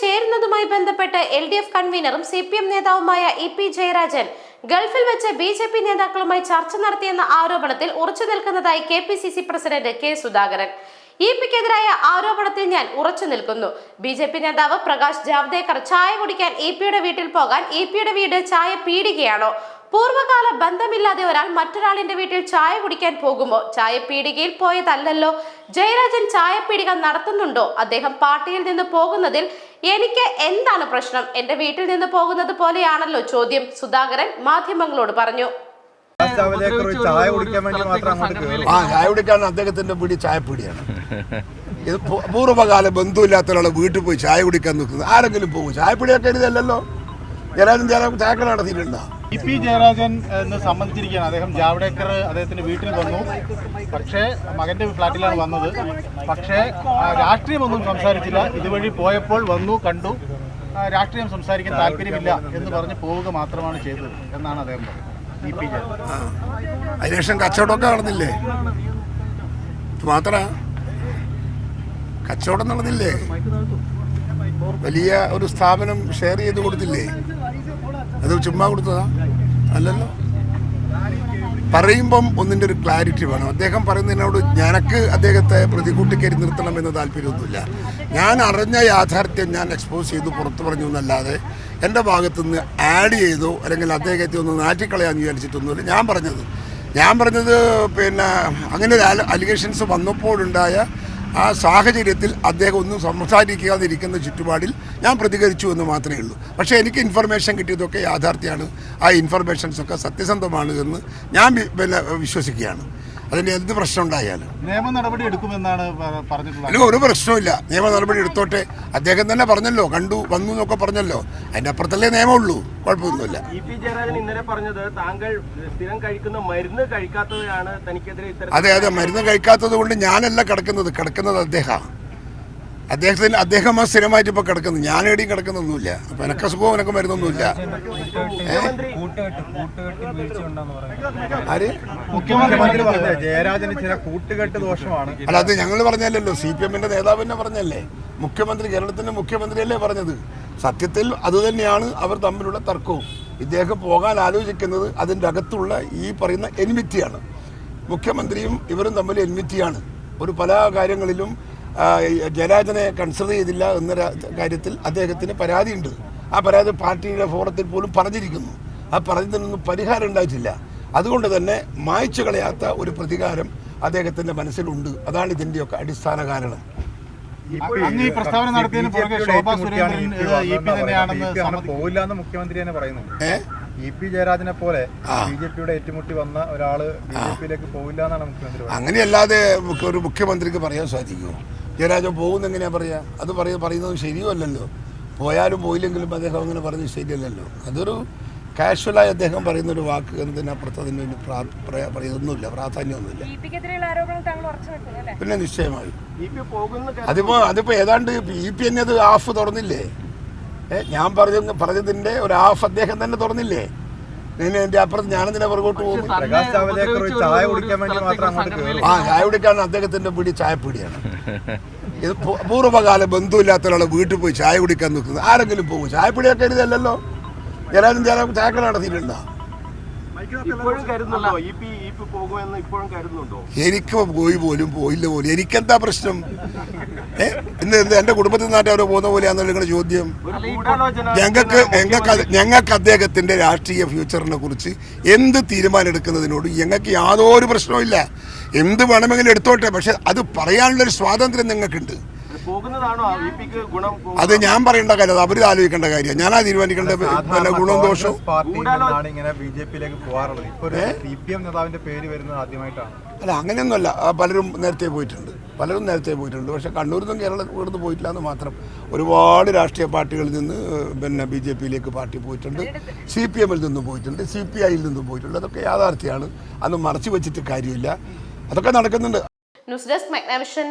ചേരുന്നതുമായി ബന്ധപ്പെട്ട് L D F കൺവീനറും C P M നേതാവുമായ ഇ പി ജയരാജൻ ഗൾഫിൽ വെച്ച് ബി ജെ പി നേതാക്കളുമായി ചർച്ച നടത്തിയെന്ന ആരോപണത്തിൽ ഉറച്ചു നിൽക്കുന്നതായി K P C C president K Sudhakaran. E പിക്കെതിരായ ആരോപണത്തിൽ ഞാൻ ഉറച്ചു നിൽക്കുന്നു. ബി ജെ പി നേതാവ് പ്രകാശ് ജാവ്ദേക്കർ ചായ കുടിക്കാൻ ഇ പിയുടെ വീട്ടിൽ പോകാൻ ഇ പിയുടെ വീട് ചായ പീടികയാണോ? പൂർവകാല ബന്ധമില്ലാതെ ഒരാൾ മറ്റൊരാളിന്റെ വീട്ടിൽ ചായ കുടിക്കാൻ പോകുമോ? ചായ പീടികയിൽ പോയതല്ലല്ലോ. ജയരാജൻ ചായ പീടിക നടത്തുന്നുണ്ടോ? അദ്ദേഹം പാർട്ടിയിൽ നിന്ന് പോകുന്നതിൽ എനിക്ക് എന്താണ് പ്രശ്നം? എന്റെ വീട്ടിൽ നിന്ന് പോകുന്നത് പോലെയാണല്ലോ ചോദ്യം. സുധാകരൻ മാധ്യമങ്ങളോട് പറഞ്ഞു. ചായ കുടിക്കാൻ വേണ്ടി മാത്രം ആ ചായ കുടിക്കാൻ അദ്ദേഹത്തിന്റെ പിടി ചായപ്പീടിയാണ് ഇത് പൂർവകാല ബന്ധുവില്ലാത്ത ഒരാളെ വീട്ടിൽ പോയി ചായ കുടിക്കാൻ നിൽക്കുന്നത്. ആരെങ്കിലും പോകും. ചായപ്പീടിയൊക്കെ എഴുതല്ലോ ചിലരും ചില ചായക്കട നടത്തിയിട്ടുണ്ടോ? ഇ പി ജയരാജൻ എന്ന് സംബന്ധിച്ചിരിക്കുകയാണ് അദ്ദേഹം ജാവ്ദേക്കർ അദ്ദേഹത്തിന്റെ വീട്ടിൽ വന്നു. പക്ഷേ മകന്റെ ഫ്ലാറ്റിലാണ് വന്നത്. പക്ഷേ രാഷ്ട്രീയമൊന്നും സംസാരിച്ചില്ല. ഇതുവഴി പോയപ്പോൾ വന്നു കണ്ടു. രാഷ്ട്രീയം സംസാരിക്കാൻ താല്പര്യമില്ല എന്ന് പറഞ്ഞ് പോവുക മാത്രമാണ് ചെയ്തത് എന്നാണ് അദ്ദേഹം പറഞ്ഞത്. E P Jayarajan. അതിനുശേഷം കച്ചവടമൊക്കെ നടന്നില്ലേ? മാത്ര? കച്ചവടം നടന്നില്ലേ? വലിയ ഒരു സ്ഥാപനം ഷെയർ ചെയ്ത് കൊടുത്തില്ലേ? അത് ചുമ്മാ കൊടുത്തതാ. അല്ലല്ലോ. പറയുമ്പം ഒന്നിന്റെ ഒരു ക്ലാരിറ്റി വേണം. അദ്ദേഹം പറയുന്നതിനോട് ഞാനക്ക് അദ്ദേഹത്തെ പ്രതികൂട്ടിക്കരി നിർത്തണം എന്ന് താല്പര്യമൊന്നുമില്ല. ഞാൻ അറിഞ്ഞ യാഥാർത്ഥ്യം ഞാൻ എക്സ്പോസ് ചെയ്തു പുറത്തു പറഞ്ഞു എന്നല്ലാതെ എന്റെ ഭാഗത്തുനിന്ന് ആഡ് ചെയ്തോ അല്ലെങ്കിൽ അദ്ദേഹത്തെ ഒന്ന് നാറ്റിക്കളയാന്ന് വിചാരിച്ചിട്ടൊന്നുമില്ല. ഞാൻ പറഞ്ഞത് ഞാൻ പറഞ്ഞത് പിന്നെ അങ്ങനെ അലിഗേഷൻസ് വന്നപ്പോഴുണ്ടായ ആ സാഹചര്യത്തിൽ അദ്ദേഹം ഒന്നും സംസാരിക്കാതിരിക്കുന്ന ചുറ്റുപാടിൽ ഞാൻ പ്രതികരിച്ചു എന്ന് മാത്രമേ ഉള്ളൂ. പക്ഷേ എനിക്ക് ഇൻഫർമേഷൻ കിട്ടിയതൊക്കെ യാഥാർത്ഥ്യമാണ്. ആ ഇൻഫർമേഷൻസൊക്കെ സത്യസന്ധമാണ് എന്ന് ഞാൻ പിന്നെ വിശ്വസിക്കുകയാണ്. അതിന് എന്ത് പ്രശ്നം ഉണ്ടായാലും നിയമ നടപടി എടുക്കുമെന്നാണ് പറഞ്ഞിട്ടുള്ളത്. ഒരു പ്രശ്നമില്ല നിയമ നടപടി എടുത്തോട്ടെ. അദ്ദേഹം തന്നെ പറഞ്ഞല്ലോ കണ്ടു വന്നു എന്നൊക്കെ പറഞ്ഞല്ലോ. അതിന്റെ അപ്പുറത്തല്ലേ നിയമമുള്ളൂ. കുഴപ്പമൊന്നുമില്ല. ഇന്നലെ പറഞ്ഞത് താങ്കൾ സ്ഥിരം കഴിക്കുന്ന മരുന്ന് കഴിക്കാത്തതാണ് തനിക്കെതിരെ ഇത്തരം അതെ അതെ. മരുന്ന് കഴിക്കാത്തത് കൊണ്ട് ഞാനല്ല കിടക്കുന്നത്. കിടക്കുന്നത് അദ്ദേഹമാണ് അദ്ദേഹത്തിന് അദ്ദേഹം ആ സ്ഥിരമായിട്ട് ഇപ്പോൾ കിടക്കുന്നത് ഞാൻ എവിടെയും കിടക്കുന്നൊന്നുമില്ല. അപ്പം എനക്ക് അസുഖവും എനക്ക് മരുന്നൊന്നുമില്ല. ആര്? അല്ല അത് ഞങ്ങൾ പറഞ്ഞല്ലോ സി പി എമ്മിന്റെ നേതാവ് തന്നെ പറഞ്ഞല്ലേ മുഖ്യമന്ത്രി കേരളത്തിന്റെ മുഖ്യമന്ത്രിയല്ലേ പറഞ്ഞത്. സത്യത്തിൽ അത് തന്നെയാണ് അവർ തമ്മിലുള്ള തർക്കവും. ഇദ്ദേഹം പോകാൻ ആലോചിക്കുന്നത് അതിന്റെ അകത്തുള്ള ഈ പറയുന്ന എനിമിറ്റിയാണ് മുഖ്യമന്ത്രിയും ഇവരും തമ്മിൽ എനിമിറ്റിയാണ് ഒരു പല കാര്യങ്ങളിലും ജയരാജനെ കൺസിഡർ ചെയ്തില്ല എന്ന കാര്യത്തിൽ അദ്ദേഹത്തിന് പരാതിയുണ്ട്. ആ പരാതി പാർട്ടിയുടെ ഫോറത്തിൽ പോലും പറഞ്ഞിരിക്കുന്നു. ആ പറഞ്ഞതിനൊന്നും പരിഹാരം ഉണ്ടായിട്ടില്ല. അതുകൊണ്ട് തന്നെ മായ്ച്ചു കളയാത്ത ഒരു പ്രതികാരം അദ്ദേഹത്തിന്റെ മനസ്സിലുണ്ട്. അതാണ് ഇതിന്റെയൊക്കെ അടിസ്ഥാന കാരണം. ഈ പ്രസ്താവന നടത്തിയതിന് പുറകെ ശോഭാ സുരേന്ദ്രൻ ഇ പി തന്നെയാണെന്ന് അങ്ങനെ എന്ന് മുഖ്യമന്ത്രി തന്നെ പറയുന്നു ഏ? ഇ പി ജയരാജനെ പോലെ ആ. ബി ജെ പിയുടെ ഏറ്റുമുട്ടി വന്ന ഒരാൾ ബി ജെ പിയിലേക്ക് പോവില്ല എന്നാണ് മുഖ്യമന്ത്രി പറയുന്നത്. അങ്ങനെയല്ലാതെ ഒരു മുഖ്യമന്ത്രിക്ക് പറയാൻ സാധിക്കുമോ? ജയരാജൻ പോകുന്ന എങ്ങനെയാ പറയാ? അത് പറയ പറയുന്നത് ശരിയുമല്ലല്ലോ. പോയാലും പോയില്ലെങ്കിലും അദ്ദേഹം അങ്ങനെ പറഞ്ഞത് ശരിയല്ലല്ലോ. അതൊരു കാഷ്വലായി അദ്ദേഹം പറയുന്ന ഒരു വാക്ക് എന്നതിനപ്പുറത്ത് അതിന് പറയുന്നില്ല പറയുന്നൊന്നുമില്ല പ്രാധാന്യമൊന്നുമില്ല. പിന്നെ നിശ്ചയമായി. അതിപ്പോ അതിപ്പോ ഏതാണ്ട് ഇ പി എന്നെ അത് ഹാഫ് തുറന്നില്ലേ ഞാൻ പറഞ്ഞ പറഞ്ഞതിന്റെ ഒരു ഹാഫ് അദ്ദേഹം തന്നെ തുറന്നില്ലേ? പിന്നെ എന്റെ അപ്പുറത്ത് ഞാനെന്തിനാ പുറകോട്ട് പോകും പ്രകാശ് ജാവ്ദേക്കർ ചായ കുടിക്കാൻ വേണ്ടി മാത്രം അങ്ങോട്ട് കയറും ആ ചായ കുടിക്കാൻ അദ്ദേഹത്തിന്റെ പിടി ചായപ്പീടിയാണ്. ഇത് പൂർവകാല ബന്ധുവില്ലാത്ത ഒരാളെ വീട്ടിൽ പോയി ചായ കുടിക്കാൻ നിൽക്കുന്നത്. ആരെങ്കിലും പോകും. ചായ ചായപ്പിടിയൊക്കെ എഴുതല്ലോ ജനാലും ചില ചായക്കട നടത്തിയിട്ടുണ്ടോ? എനിക്ക് പോയി പോലും പോയില്ല പോലും. എനിക്കെന്താ പ്രശ്നം? എന്ത് എന്റെ കുടുംബത്തിൽ അവിടെ പോകുന്ന പോലെയാണെന്നുള്ള നിങ്ങളുടെ ചോദ്യം. ഞങ്ങൾക്ക് ഞങ്ങൾക്ക് ഞങ്ങൾക്ക് അദ്ദേഹത്തിന്റെ രാഷ്ട്രീയ ഫ്യൂച്ചറിനെ കുറിച്ച് എന്ത് തീരുമാനം എടുക്കുന്നതിനോട് ഞങ്ങൾക്ക് യാതൊരു പ്രശ്നവുമില്ല എന്ത് വേണമെങ്കിലും എടുത്തോട്ടെ പക്ഷെ അത് പറയാനുള്ളൊരു സ്വാതന്ത്ര്യം ഞങ്ങൾക്കുണ്ട്. അത് ഞാൻ പറയേണ്ട കാര്യം അത് അവർ ആലോചിക്കേണ്ട കാര്യം. ഞാനാ തീരുമാനിക്കേണ്ട പിന്നെ ഗുണവും ദോഷവും. നിന്നാണ് ഇങ്ങനെ ബി ജെ പിയിലേക്ക് ഒരു സി നേതാവിന്റെ പേര് വരുന്നത് ആദ്യമായിട്ടാണ്. അല്ല അങ്ങനെയൊന്നുമല്ല. പലരും നേരത്തെ പോയിട്ടുണ്ട്. പലരും നേരത്തെ പോയിട്ടുണ്ട്. പക്ഷെ കണ്ണൂരിൽ നിന്നും കേരളത്തിൽ ഇവിടുന്ന് പോയിട്ടില്ല എന്ന് മാത്രം. ഒരുപാട് രാഷ്ട്രീയ പാർട്ടികളിൽ നിന്ന് പിന്നെ ബി ജെ പിയിലേക്ക് പാർട്ടി പോയിട്ടുണ്ട്. സി പി എമ്മിൽ നിന്നും പോയിട്ടുണ്ട്. സി പി ഐയിൽ നിന്നും പോയിട്ടുണ്ട്. അതൊക്കെ യാഥാർത്ഥ്യമാണ്. അന്ന് മറച്ചു വെച്ചിട്ട് കാര്യമില്ല. അതൊക്കെ നടക്കുന്നുണ്ട്. News desk Megnavision.